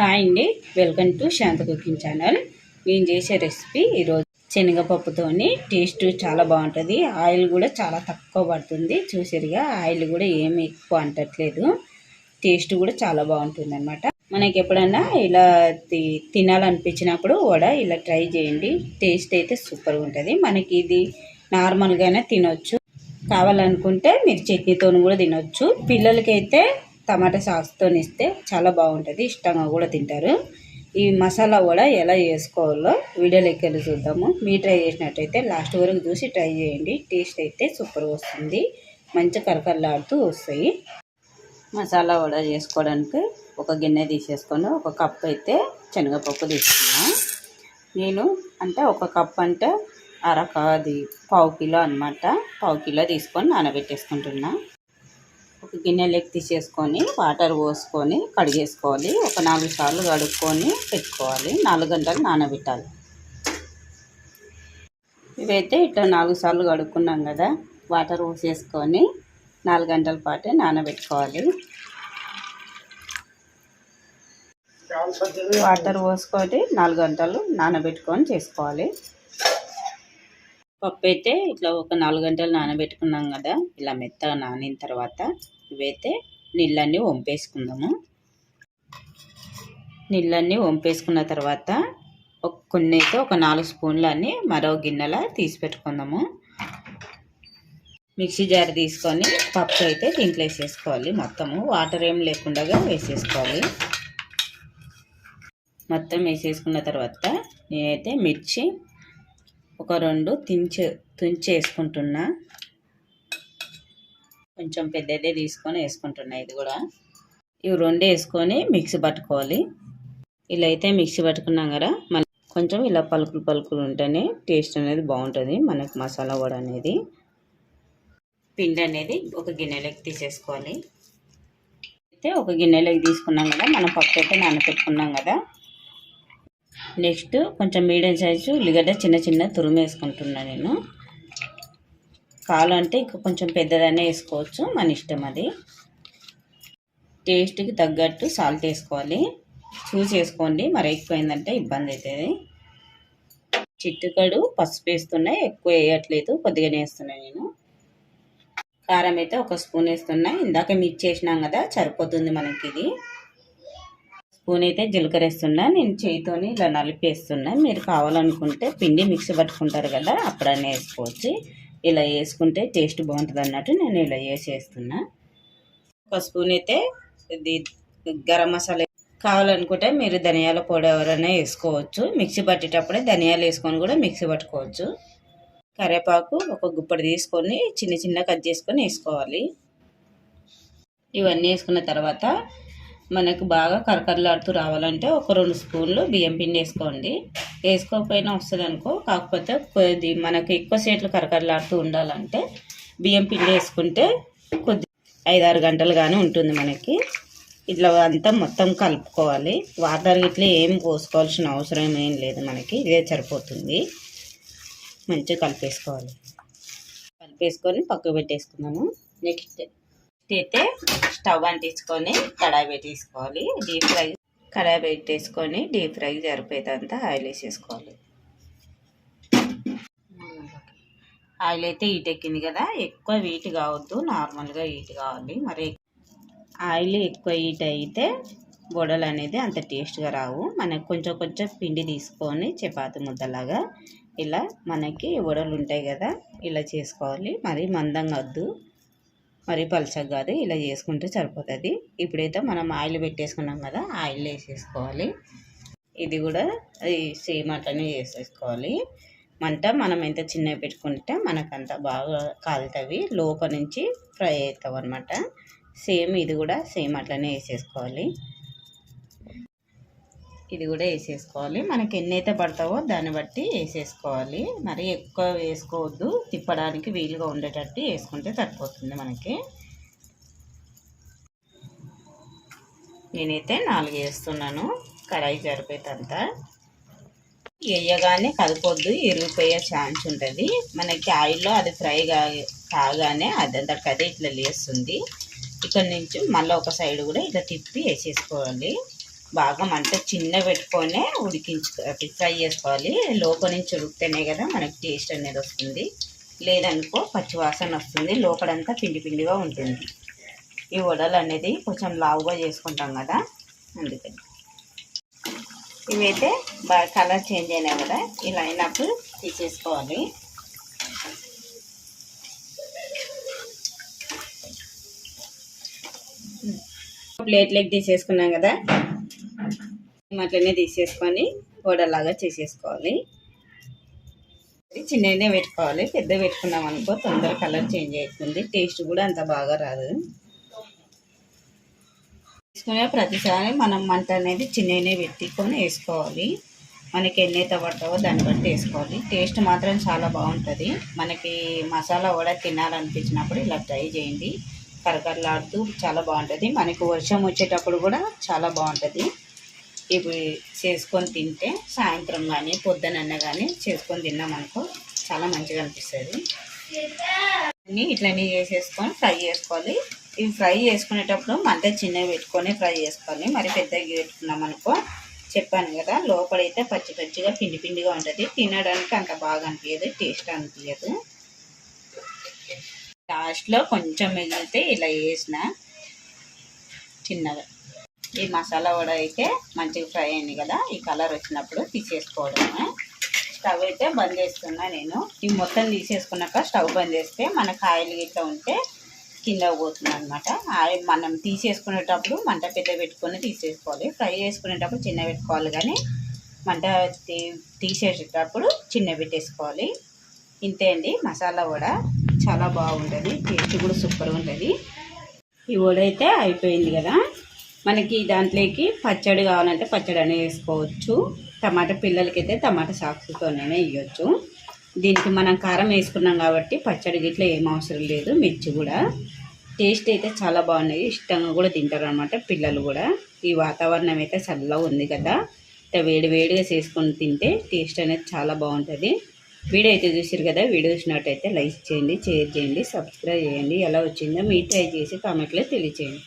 Hi అండి. Welcome to Shanta cooking channel. నేను చేసే రెసిపీ ఈరోజు శనగపప్పుతోని. టేస్ట్ చాలా బాగుంటుంది. ఆయిల్ కూడా చాలా తక్కువ పడుతుంది. చూసారుగా ఆయిల్ కూడా ఏమి ఎక్కువ అంటట్లేదు. టేస్ట్ కూడా చాలా బాగుంటుంది అనమాట మనకి ఎప్పుడన్నా ఇలా తి- తినాలనిపించినప్పుడు కూడా ఇలా ట్రై చేయండి. టేస్ట్ అయితే సూపర్గా ఉంటుంది. మనకి ఇది నార్మల్గానే తినొచ్చు. కావాలనుకుంటే మీరు చట్నీతో కూడా తినొచ్చు. పిల్లలకైతే టమాటా సాస్తో ఇస్తే చాలా బాగుంటుంది ఇష్టంగా కూడా తింటారు. ఈ మసాలా కూడా ఎలా చేసుకోవాలో వీడియోలోకి వెళ్ళి చూద్దాము. మీరు ట్రై చేసినట్టయితే లాస్ట్ వరకు చూసి ట్రై చేయండి. టేస్ట్ అయితే సూపర్గా వస్తుంది. మంచి కరకరలాడుతూ వస్తాయి. మసాలా వడ చేసుకోవడానికి ఒక గిన్నె తీసేసుకొని ఒక కప్ అయితే శనగపప్పు తీసుకున్నా. నేను అంటే ఒక కప్ అంటే అరక అది పావు కిలో అనమాట పావు కిలో తీసుకొని నానబెట్టేసుకుంటున్నా. ఒక గిన్నెలోకి తీసేసుకొని వాటర్ పోసుకొని కడిగేసుకోవాలి. ఒక నాలుగు సార్లు కడుక్కొని పెట్టుకోవాలి. నాలుగు గంటలు నానబెట్టాలి. ఇవైతే ఇట్లా నాలుగు సార్లు కడుక్కున్నాం కదా వాటర్ పోసేసుకొని నాలుగు గంటల పాటే నానబెట్టుకోవాలి. వాటర్ పోసుకొని నాలుగు గంటలు నానబెట్టుకొని చేసుకోవాలి. పప్పు అయితే ఇట్లా ఒక నాలుగు గంటలు నానబెట్టుకున్నాం కదా ఇలా మెత్తగా నానిన తర్వాత ఇవైతే నీళ్ళన్నీ వంపేసుకుందాము. నీళ్ళన్నీ వంపేసుకున్న తర్వాత ఒక కొన్ని అయితే ఒక నాలుగు స్పూన్లన్నీ మరో గిన్నెలో తీసి పెట్టుకుందాము. మిక్సీ జార్ తీసుకొని పప్పు అయితే దీంట్లో వేసేసుకోవాలి. మొత్తము వాటర్ ఏం లేకుండా వేసేసుకోవాలి. మొత్తం వేసేసుకున్న తర్వాత నేనైతే మిర్చి ఒక రెండు తుంచి తుంచేసుకుంటున్నా. కొంచెం పెద్దదే తీసుకొని వేసుకుంటున్నా ఇది కూడా. ఇవి రెండు వేసుకొని మిక్సీ పట్టుకోవాలి. ఇలా అయితే మిక్సీ పట్టుకున్నాం కదా మళ్ళీ కొంచెం ఇలా పలుకులు పలుకులు ఉంటేనే టేస్ట్ అనేది బాగుంటుంది మనకు మసాలా కూడా అనేది. పిండి అనేది ఒక గిన్నెలోకి తీసేసుకోవాలి. అయితే ఒక గిన్నెలోకి తీసుకున్నాం కదా మనం పప్పు అయితే నానపెట్టుకున్నాం కదా. నెక్స్ట్ కొంచెం మీడియం సైజు ఉల్లిగడ్డ చిన్న చిన్న తురుము వేసుకుంటున్నా నేను. కావాలంటే ఇంకా కొంచెం పెద్దదనే వేసుకోవచ్చు మన ఇష్టం అది. టేస్ట్కి తగ్గట్టు సాల్ట్ వేసుకోవాలి. చూసి వేసుకోండి మరి ఎక్కువైందంటే ఇబ్బంది అవుతుంది. చిట్టుకడు పసుపు వేస్తున్నాయి ఎక్కువ వేయట్లేదు కొద్దిగానే వేస్తున్నాను నేను. కారం అయితే ఒక స్పూన్ వేస్తున్నాయి ఇందాక మిక్స్ చేసినాం కదా సరిపోతుంది మనకి ఇది. స్పూన్ అయితే జీలకర్ర వేస్తున్నా నేను చేయితోని ఇలా నలిపేస్తున్నా. మీరు కావాలనుకుంటే పిండి మిక్సీ పట్టుకుంటారు కదా అప్పుడన్నీ వేసుకోవచ్చు. ఇలా వేసుకుంటే టేస్ట్ బాగుంటుంది అన్నట్టు నేను ఇలా వేసేస్తున్నా. ఒక స్పూన్ అయితే ఇది గరం మసాలా కావాలనుకుంటే మీరు ధనియాల పొడి ఎవరైనా వేసుకోవచ్చు. మిక్సీ పట్టేటప్పుడే ధనియాలు వేసుకొని కూడా మిక్సీ పట్టుకోవచ్చు. కరివేపాకు ఒక గుప్పడి తీసుకొని చిన్న చిన్న కట్ చేసుకొని వేసుకోవాలి. ఇవన్నీ వేసుకున్న తర్వాత మనకు బాగా కరకరలాడుతూ రావాలంటే ఒక రెండు స్పూన్లు బియ్యం పిండి వేసుకోండి. వేసుకోకపోయినా వస్తుంది అనుకో కాకపోతే కొద్ది మనకు ఎక్కువ సేట్లు కరకరలాడుతూ ఉండాలంటే బియ్యం పిండి వేసుకుంటే కొద్ది ఐదారు గంటలు కానీ ఉంటుంది మనకి. ఇట్లా అంతా మొత్తం కలుపుకోవాలి. వాటర్ ఇట్లా ఏం పోసుకోవాల్సిన అవసరం ఏం లేదు మనకి. ఇదే సరిపోతుంది. మంచిగా కలిపేసుకోవాలి. కలిపేసుకొని పక్కకు పెట్టేసుకున్నాము నెక్స్ట్ అయితే స్టవ్ అంటించుకొని కడాయి పెట్టేసుకోవాలి. డీప్ ఫ్రై కడాయి పెట్టేసుకొని డీప్ ఫ్రై సరిపోయేదంతా ఆయిల్ వేసేసుకోవాలి. ఆయిల్ అయితే హీట్ ఎక్కింది కదా ఎక్కువ హీట్ కావద్దు నార్మల్గా హీట్ కావాలి. మరి ఆయిల్ ఎక్కువ హీట్ అయితే గొడవలు అనేది అంత టేస్ట్గా రావు. మనకు కొంచెం కొంచెం పిండి తీసుకొని చపాతి ముద్దలాగా ఇలా మనకి వడలు ఉంటాయి కదా ఇలా చేసుకోవాలి. మరి మందంగా వద్దు. మరి పలచగా కాదు ఇలా చేసుకుంటే సరిపోతుంది. ఇప్పుడైతే మనం ఆయిల్ పెట్టేసుకున్నాం కదా ఆయిల్ వేసేసుకోవాలి. ఇది కూడా అది సేమ్ అట్లనే చేసేసుకోవాలి మంట మనం ఎంత చిన్నగా పెట్టుకుంటే మనకంత బాగా కాలుతవి లోపల నుంచి ఫ్రై అవుతాం అనమాట సేమ్ ఇది కూడా సేమ్ అట్లనే వేసేసుకోవాలి. ఇది కూడా వేసేసుకోవాలి. మనకి ఎన్ని అయితే పడతావో దాన్ని బట్టి వేసేసుకోవాలి. మరి ఎక్కువ వేసుకోవద్దు. తిప్పడానికి వీలుగా ఉండేటట్టు వేసుకుంటే సరిపోతుంది మనకి. నేనైతే నాలుగు వేస్తున్నాను. కడాయి సరిపోయేదంతా వేయగానే కలపొద్దు ఇరిగిపోయే ఛాన్స్ ఉంటుంది. మనకి ఆయిల్లో అది ఫ్రై కా కాగానే అదంతటికి అదే ఇట్లా లేస్తుంది. ఇక్కడ నుంచి మళ్ళీ ఒక సైడ్ కూడా ఇట్లా తిప్పి వేసేసుకోవాలి. బాగా మంట చిన్న పెట్టుకొని ఉడికించు ఫ్రై చేసుకోవాలి. లోపల నుంచి ఉడికితేనే కదా మనకి టేస్ట్ అనేది వస్తుంది. లేదనుకో పచ్చివాసన వస్తుంది. లోపలంతా పిండి పిండిగా ఉంటుంది. ఈ వడలు అనేది కొంచెం లావుగా చేసుకుంటాం కదా అందుకని. ఇవైతే బాగా కలర్ చేంజ్ అయినాయి కదా ఇలా అయినప్పుడు తీసేసుకోవాలి. ప్లేట్లోకి తీసేసుకున్నాం కదా. అట్లనే తీసేసుకొని వడలాగా చేసేసుకోవాలి. ఇది చిన్నగానే పెట్టుకోవాలి. పెద్ద పెట్టుకున్నాం అనుకో తొందర కలర్ చేంజ్ అవుతుంది. టేస్ట్ కూడా అంత బాగా రాదు. తీసుకునే ప్రతిసారి మనం మంట అనేది చిన్నగానే పెట్టుకొని వేసుకోవాలి. మనకి ఎన్నైతే పడతావో దాన్ని బట్టి వేసుకోవాలి. టేస్ట్ మాత్రం చాలా బాగుంటుంది. మనకి మసాలా కూడా తినాలనిపించినప్పుడు ఇలా ట్రై చేయండి. కరకరలాడుతూ చాలా బాగుంటుంది. మనకి వర్షం వచ్చేటప్పుడు కూడా చాలా బాగుంటుంది. ఇవి చేసుకొని తింటే సాయంత్రం కానీ పొద్దునన్న కానీ చేసుకొని తిన్నామనుకో చాలా మంచిగా అనిపిస్తుంది. అన్నీ ఇట్లనే చేసేసుకొని ఫ్రై చేసుకోవాలి. ఇవి ఫ్రై చేసుకునేటప్పుడు మంట చిన్నవి పెట్టుకొని ఫ్రై చేసుకోవాలి. మరి పెద్దగా పెట్టుకున్నాం అనుకో చెప్పాను కదా లోపలైతే పచ్చి పచ్చిగా పిండి పిండిగా ఉంటుంది. తినడానికి అంత బాగా అనిపించదు టేస్ట్ అనిపించదు లాస్ట్లో కొంచెం మిగిలితే ఇలా వేసిన చిన్నగా. ఈ మసాలా కూడా అయితే మంచిగా ఫ్రై అయింది కదా ఈ కలర్ వచ్చినప్పుడు తీసేసుకోవడమే. స్టవ్ అయితే బంద్ చేస్తున్నా నేను. ఈ మొత్తం తీసేసుకున్నాక స్టవ్ బంద్ చేస్తే మన కాయలు ఇట్లా ఉంటే కింద పోతుంది అనమాట మనం తీసేసుకునేటప్పుడు మంట పెద్ద పెట్టుకొని తీసేసుకోవాలి. ఫ్రై చేసుకునేటప్పుడు చిన్న పెట్టుకోవాలి కానీ మంట తీసేసేటప్పుడు చిన్న పెట్టేసుకోవాలి. ఇంతే అండి. మసాలా కూడా చాలా బాగుంటుంది టేస్ట్ కూడా సూపర్గా ఉంటుంది. ఈ వడ అయితే అయిపోయింది కదా. మనకి దాంట్లోకి పచ్చడి కావాలంటే పచ్చడి అనేది వేసుకోవచ్చు. టమాటా పిల్లలకైతే టమాటా సాక్సుతోనే ఇవ్వచ్చు దీనికి మనం కారం వేసుకున్నాం కాబట్టి పచ్చడి గిట్ల ఏం అవసరం లేదు మిర్చి కూడా. టేస్ట్ అయితే చాలా బాగున్నాయి ఇష్టంగా కూడా తింటారు అనమాట పిల్లలు కూడా. ఈ వాతావరణం అయితే చల్లగా ఉంది కదా. వేడి వేడిగా చేసుకొని తింటే టేస్ట్ అనేది చాలా బాగుంటుంది. వీడియో అయితే చూసారు కదా వీడియో చూసినట్టయితే లైక్ చేయండి షేర్ చేయండి సబ్స్క్రైబ్ చేయండి. ఎలా వచ్చిందో మీరు ట్రై చేసి కామెంట్లో తెలియచేయండి.